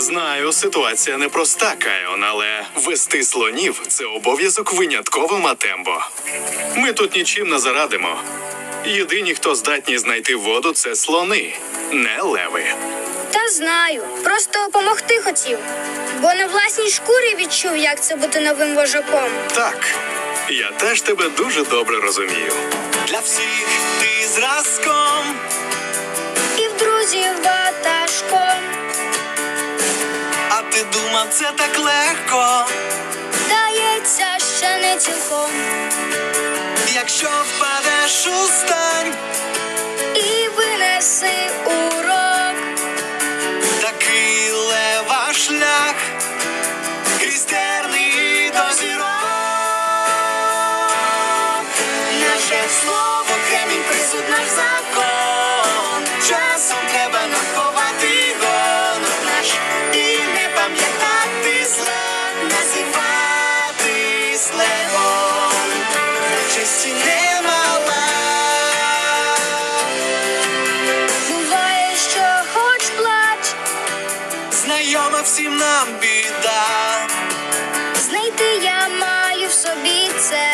Знаю, ситуація непроста, Кайон, але вести слонів це обов'язок винятково Матембо. Ми тут нічим не зарадимо. Єдині, хто здатні знайти воду, це слони, не леви. Та знаю, просто допомогти хотів. Бо на власній шкурі відчув, як це бути новим вожаком. Так, я теж тебе дуже добре розумію. Для всіх ти зразком, думав, це так легко. Дається ще не цілком. Якщо впадеш у стань, І винеси урок. такий лева шлях, крізь терни до зірок. Наше слово кремінь присуд наш закон. Знайома всім нам біда, знайти я маю в собі це.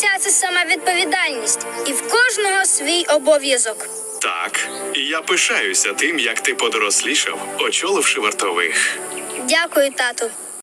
Життя це сама відповідальність, і в кожного свій обов'язок. Так, і я пишаюся тим, як ти подорослішав, очоливши вартових. Дякую, тату.